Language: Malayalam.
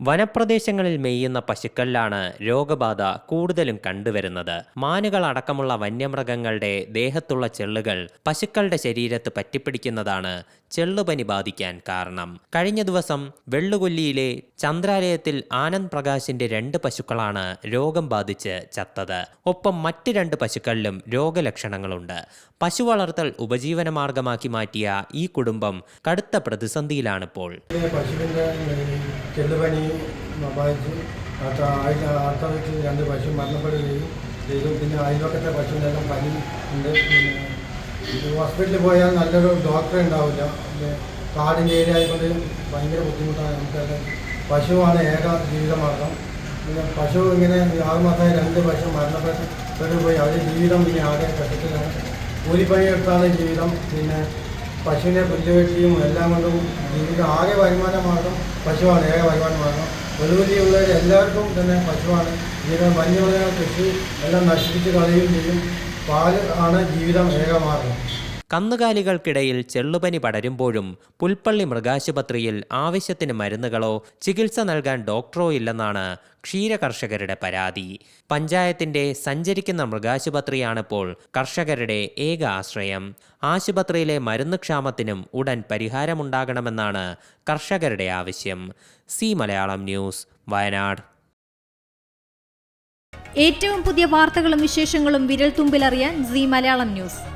വനപ്രദേശങ്ങളിൽ മെയ്യുന്ന പശുക്കളിലാണ് രോഗബാധ കൂടുതലും കണ്ടുവരുന്നത്. മാനുകൾ അടക്കമുള്ള വന്യമൃഗങ്ങളുടെ ദേഹത്തുള്ള ചെള്ളുകൾ പശുക്കളുടെ ശരീരത്ത് പറ്റിപ്പിടിക്കുന്നതാണ് ചെള്ളുപനി ബാധിക്കാൻ കാരണം. കഴിഞ്ഞ ദിവസം വെള്ളുകൊല്ലിയിലെ ചന്ദ്രാലയത്തിൽ ആനന്ദ് പ്രകാശിന്റെ രണ്ട് പശുക്കളാണ് രോഗം ബാധിച്ച് ചത്തത്. ഒപ്പം മറ്റ് രണ്ട് പശുക്കളിലും രോഗലക്ഷണങ്ങളുണ്ട്. പശു വളർത്തൽ ഉപജീവന മാർഗമാക്കി മാറ്റിയ ഈ കുടുംബം കടുത്ത പ്രതിസന്ധിയിലാണിപ്പോൾ. ചെല്ലുപനി ചെള്ളുപനി ബാധിച്ചു അടുത്ത ആഴ്ച രണ്ട് പശു മരണപ്പെടുകയും ചെയ്തു. പിന്നെ അയൽവക്കത്തെ പശുവിനെല്ലാം പനി ഉണ്ട്. പിന്നെ ഹോസ്പിറ്റലിൽ പോയാൽ നല്ലൊരു ഡോക്ടറെ ഉണ്ടാവില്ല. പിന്നെ കാടിന്റെ ഏരിയ ആയിക്കൊണ്ട് ഭയങ്കര ബുദ്ധിമുട്ടാണ്. നമുക്കെല്ലാം പശുവാണ് ഏക ജീവിതമാർഗം. പിന്നെ പശു ഇങ്ങനെ ആറുമാസമായി രണ്ട് പശു മരണപ്പെട്ട് പോയി. അവരുടെ ജീവിതം പിന്നെ ആകെ കഷ്ടത്തിലാണ് കൂലിപ്പണി എടുത്താണ് ജീവിതം പിന്നെ പശുവിനെ പുല്ലുവെട്ടിയും എല്ലാം കൊണ്ടും ജീവിത ആകെ വരുമാന മാർഗം പശുവാണ് ഏക വരുമാന മാർഗം. വെളുവിലിയുള്ളവർ എല്ലാവർക്കും തന്നെ പശുവാണ്. ജീവിതം വന്യമൃഗങ്ങൾ കൃഷി എല്ലാം നശിപ്പിച്ച് കളയുകയും ചെയ്യും. പാൽ ആണ് ജീവിതം ഏക മാർഗം. കന്നുകാലികൾക്കിടയിൽ ചെള്ളുപനി പടരുമ്പോഴും പുൽപ്പള്ളി മൃഗാശുപത്രിയിൽ ആവശ്യത്തിന് മരുന്നുകളോ ചികിത്സ നൽകാൻ ഡോക്ടറോ ഇല്ലെന്നാണ് ക്ഷീര കർഷകരുടെ പരാതി. പഞ്ചായത്തിന്റെ സഞ്ചരിക്കുന്ന മൃഗാശുപത്രിയാണിപ്പോൾ കർഷകരുടെ ഏക ആശ്രയം. ആശുപത്രിയിലെ മരുന്ന് ക്ഷാമത്തിനും ഉടൻ പരിഹാരമുണ്ടാകണമെന്നാണ് കർഷകരുടെ ആവശ്യം. C Malayalam news Wayanad. ഏറ്റവും പുതിയ വാർത്തകളും വിശേഷങ്ങളും വിരൽ തുമ്പിലറിയാൻ സി മലയാളം ന്യൂസ്.